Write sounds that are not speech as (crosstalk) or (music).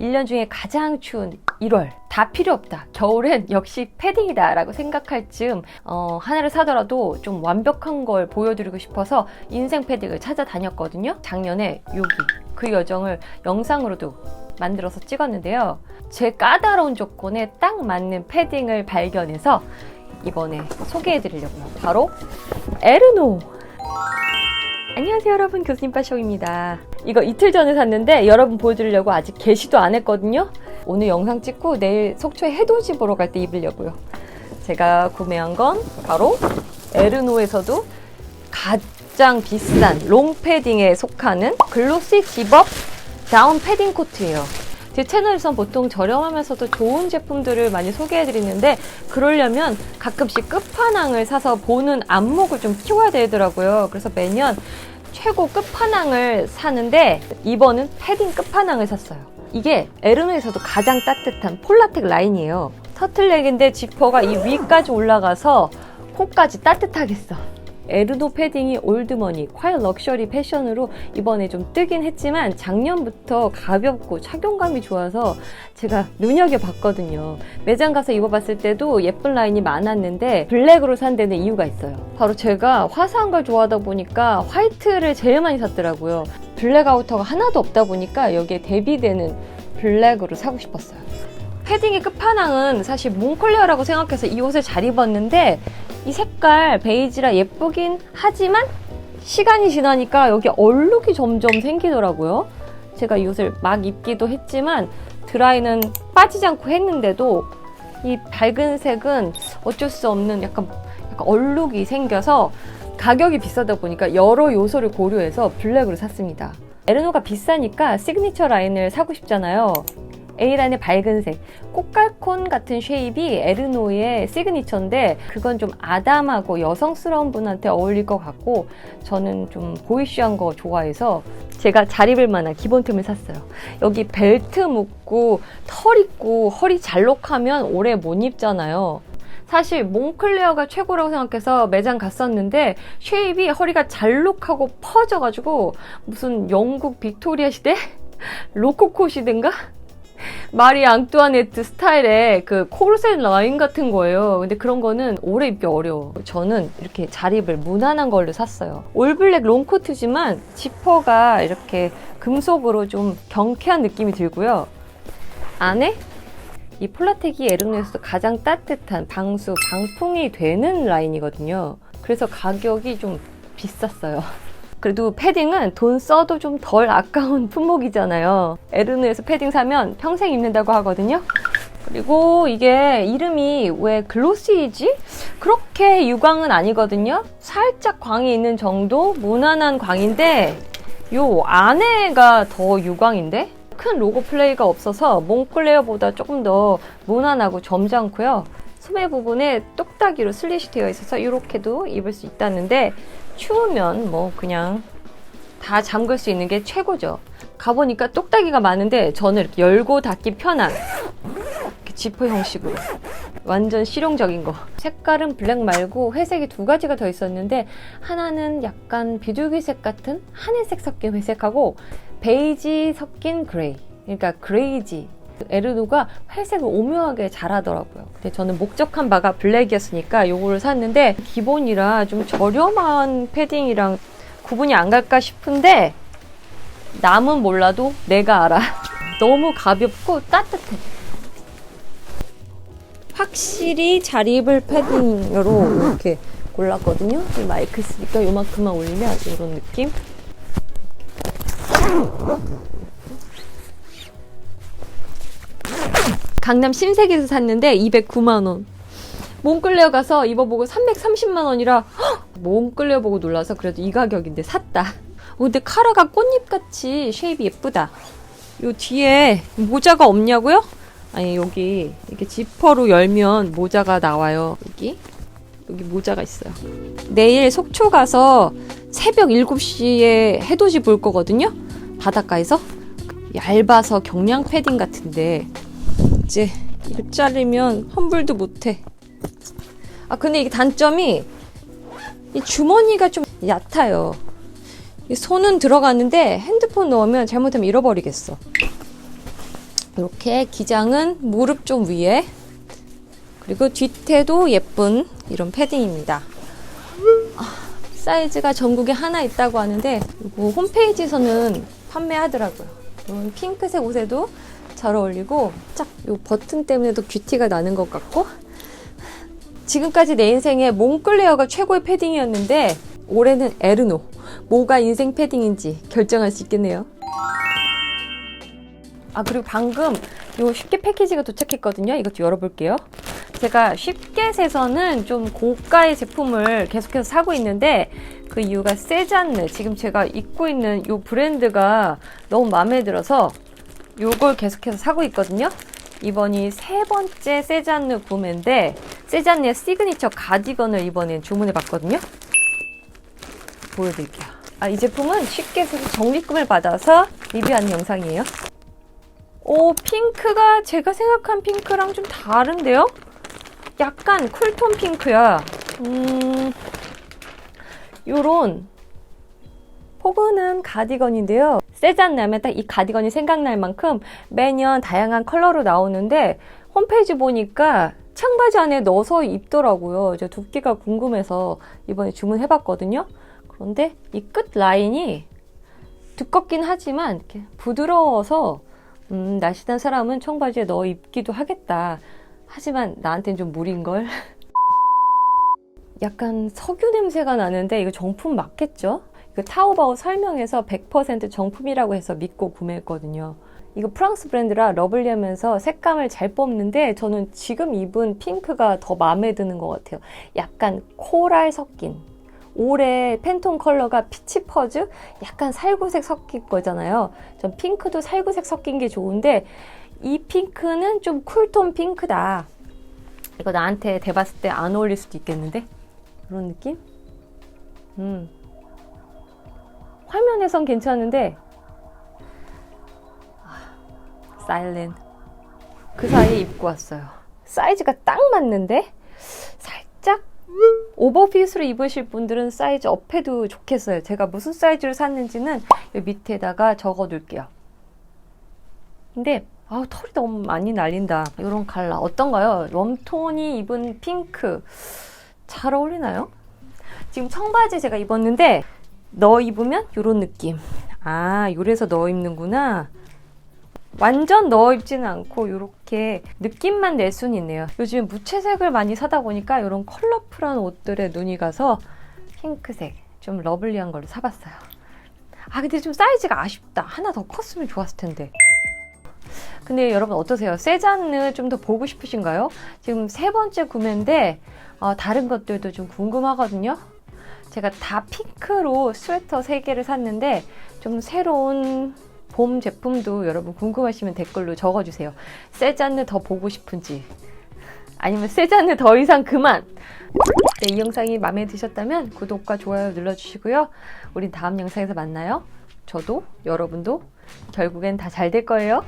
1년 중에 가장 추운 1월. 다 필요 없다. 겨울엔 역시 패딩이다. 라고 생각할 즈음, 어, 하나를 사더라도 좀 완벽한 걸 보여드리고 싶어서 인생 패딩을 찾아다녔거든요. 작년에 여기 그 여정을 영상으로도 만들어서 찍었는데요. 제 까다로운 조건에 딱 맞는 패딩을 발견해서 이번에 소개해 드리려고요. 바로 에르노. 안녕하세요 여러분. 교수님 빠쇼입니다. 이거 이틀 전에 샀는데 여러분 보여드리려고 아직 게시도 안 했거든요. 오늘 영상 찍고 내일 속초에 해돋이 보러 갈 때 입으려고요. 제가 구매한 건 바로 에르노에서도 가장 비싼 롱패딩에 속하는 글로시 집업 다운 패딩 코트예요 제 채널에선 보통 저렴하면서도 좋은 제품들을 많이 소개해 드리는데 그러려면 가끔씩 끝판왕을 사서 보는 안목을 좀 키워야 되더라고요. 그래서 매년 최고 끝판왕을 사는데 이번은 패딩 끝판왕을 샀어요. 이게 에르노에서도 가장 따뜻한 폴라텍 라인이에요. 터틀넥인데 지퍼가 이 위까지 올라가서 코까지 따뜻하겠어. 에르노 패딩이 올드머니, 콰이 럭셔리 패션으로 이번에 좀 뜨긴 했지만 작년부터 가볍고 착용감이 좋아서 제가 눈여겨봤거든요. 매장 가서 입어봤을 때도 예쁜 라인이 많았는데 블랙으로 산 데는 이유가 있어요. 바로 제가 화사한 걸 좋아하다 보니까 화이트를 제일 많이 샀더라고요. 블랙 아우터가 하나도 없다 보니까 여기에 대비되는 블랙으로 사고 싶었어요. 패딩의 끝판왕은 사실 몽클레어라고 생각해서 이 옷을 잘 입었는데 이 색깔 베이지라 예쁘긴 하지만 시간이 지나니까 여기 얼룩이 점점 생기더라고요. 제가 이 옷을 막 입기도 했지만 드라이는 빠지지 않고 했는데도 이 밝은 색은 어쩔 수 없는 약간, 약간 얼룩이 생겨서 가격이 비싸다 보니까 여러 요소를 고려해서 블랙으로 샀습니다. 에르노가 비싸니까 시그니처 라인을 사고 싶잖아요. A라인의 밝은 색, 꽃갈콘 같은 쉐입이 에르노의 시그니처인데 그건 좀 아담하고 여성스러운 분한테 어울릴 것 같고 저는 좀 보이쉬한 거 좋아해서 제가 잘 입을 만한 기본템을 샀어요. 여기 벨트 묶고 털 있고 허리 잘록하면 오래 못 입잖아요. 사실 몽클레어가 최고라고 생각해서 매장 갔었는데 쉐입이 허리가 잘록하고 퍼져가지고 무슨 영국 빅토리아 시대? 로코코 시대인가? 마리 앙뚜아네트 스타일의 그 코르셋 라인 같은 거예요. 근데 그런 거는 오래 입기 어려워. 저는 이렇게 잘 입을 무난한 걸로 샀어요. 올블랙 롱코트지만 지퍼가 이렇게 금속으로 좀 경쾌한 느낌이 들고요. 안에 이 폴라텍이 에르노에서도 가장 따뜻한 방수, 방풍이 되는 라인이거든요. 그래서 가격이 좀 비쌌어요. 그래도 패딩은 돈 써도 좀 덜 아까운 (laughs) 품목이잖아요. 에르노에서 패딩 사면 평생 입는다고 하거든요. 그리고 이게 이름이 왜 글로시이지? 그렇게 유광은 아니거든요. 살짝 광이 있는 정도 무난한 광인데 요 안에가 더 유광인데 큰 로고 플레이가 없어서 몽클레어보다 조금 더 무난하고 점잖고요. 소매 부분에 똑딱이로 슬릿이 되어 있어서 이렇게도 입을 수 있다는데 추우면 뭐 그냥 다 잠글 수 있는 게 최고죠. 가보니까 똑딱이가 많은데 저는 이렇게 열고 닫기 편한 지퍼 형식으로 완전 실용적인 거. 색깔은 블랙 말고 회색이 두 가지가 더 있었는데 하나는 약간 비둘기색 같은 하늘색 섞인 회색하고 베이지 섞인 그레이. 그러니까 그레이지. 에르노가 회색을 오묘하게 잘하더라고요. 근데 저는 목적한 바가 블랙이었으니까 요거를 샀는데 기본이라 좀 저렴한 패딩이랑 구분이 안 갈까 싶은데 남은 몰라도 내가 알아. (laughs) 너무 가볍고 따뜻해. 확실히 잘 입을 패딩으로 이렇게 골랐거든요. 이 마이크 있으니까 요만큼만 올리면 이런 느낌. 강남 신세계에서 샀는데 209만 원. 몽클레어 가서 입어보고 330만 원이라 헉! 몽클레어 보고 놀라서 그래도 이 가격인데 샀다. 어, 근데 카라가 꽃잎같이 쉐입이 예쁘다. 요 뒤에 모자가 없냐고요? 아니 여기 이렇게 지퍼로 열면 모자가 나와요. 여기 여기 모자가 있어요. 내일 속초 가서 새벽 7시에 해돋이 볼 거거든요. 바닷가에서 얇아서 경량 패딩 같은데 이거 자르면 환불도 못해. 아 근데 이게 단점이 이 주머니가 좀 얕아요. 이 손은 들어가는데 핸드폰 넣으면 잘못하면 잃어버리겠어. 이렇게 기장은 무릎 좀 위에 그리고 뒤태도 예쁜 이런 패딩입니다. 아, 사이즈가 전국에 하나 있다고 하는데 이거 홈페이지에서는 판매하더라고요. 이런 핑크색 옷에도 잘 어울리고 짝이 버튼 때문에도 뷰티가 나는 것 같고 지금까지 내 인생에 몽클레어가 최고의 패딩이었는데 올해는 에르노 뭐가 인생 패딩인지 결정할 수 있겠네요. 아 그리고 방금 요 쉽게 패키지가 도착했거든요. 이것도 열어볼게요. 제가 쉽게에서는 좀 고가의 제품을 계속해서 사고 있는데 그 이유가 세잔느 지금 제가 입고 있는 요 브랜드가 너무 마음에 들어서 요걸 계속해서 사고 있거든요. 이번이 세 번째 세잔느 구매인데 세잔느의 시그니처 가디건을 이번엔 주문해 봤거든요. 보여드릴게요. 아, 이 제품은 쉽게에서 적립금을 받아서 리뷰하는 영상이에요. 오, 핑크가 제가 생각한 핑크랑 좀 다른데요? 약간 쿨톤 핑크야. 음, 요런 포근한 가디건인데요. 세잔 하면 딱이 가디건이 생각날 만큼 매년 다양한 컬러로 나오는데 홈페이지 보니까 청바지 안에 넣어서 입더라고요. 이제 두께가 궁금해서 이번에 주문해봤거든요. 그런데 이 끝 라인이 두껍긴 하지만 이렇게 부드러워서 음, 날씬한 사람은 청바지에 넣어 입기도 하겠다. 하지만 나한테는 좀 무리인걸. (laughs) 약간 석유 냄새가 나는데 이거 정품 맞겠죠? 그 타오바오 설명에서 100% 정품이라고 해서 믿고 구매했거든요. 이거 프랑스 브랜드라 러블리하면서 색감을 잘 뽑는데 저는 지금 입은 핑크가 더 마음에 드는 것 같아요. 약간 코랄 섞인. 올해 팬톤 컬러가 피치 퍼즈? 약간 살구색 섞인 거잖아요. 전 핑크도 살구색 섞인 게 좋은데 이 핑크는 좀 쿨톤 핑크다. 이거 나한테 대봤을 때 안 어울릴 수도 있겠는데? 그런 느낌? 음. 화면에선 괜찮은데 아, 사일렌 그 사이에 입고 왔어요. 사이즈가 딱 맞는데? 살짝 오버핏으로 입으실 분들은 사이즈 업해도 좋겠어요. 제가 무슨 사이즈를 샀는지는 밑에다가 적어 둘게요. 근데 아 털이 너무 많이 날린다. 이런 컬러. 어떤가요? 웜톤이 입은 핑크. 잘 어울리나요? 지금 청바지 제가 입었는데 넣어 입으면 이런 느낌. 아, 요래서 넣어 입는구나. 완전 넣어 입지는 않고 이렇게 느낌만 낼 수는 있네요. 요즘 무채색을 많이 사다 보니까 이런 컬러풀한 옷들에 눈이 가서 핑크색 좀 러블리한 걸로 사봤어요. 아 근데 좀 사이즈가 아쉽다. 하나 더 컸으면 좋았을 텐데. 근데 여러분 어떠세요? 세잔느 좀 더 보고 싶으신가요? 지금 세 번째 구매인데 어, 다른 것들도 좀 궁금하거든요. 제가 다 핑크로 스웨터 3개를 샀는데 좀 새로운 봄 제품도 여러분 궁금하시면 댓글로 적어주세요. 세잔느 더 보고 싶은지 아니면 세잔느 더 이상 그만 네, 이 영상이 마음에 드셨다면 구독과 좋아요 눌러주시고요. 우리 다음 영상에서 만나요. 저도 여러분도 결국엔 다 잘 될 거예요.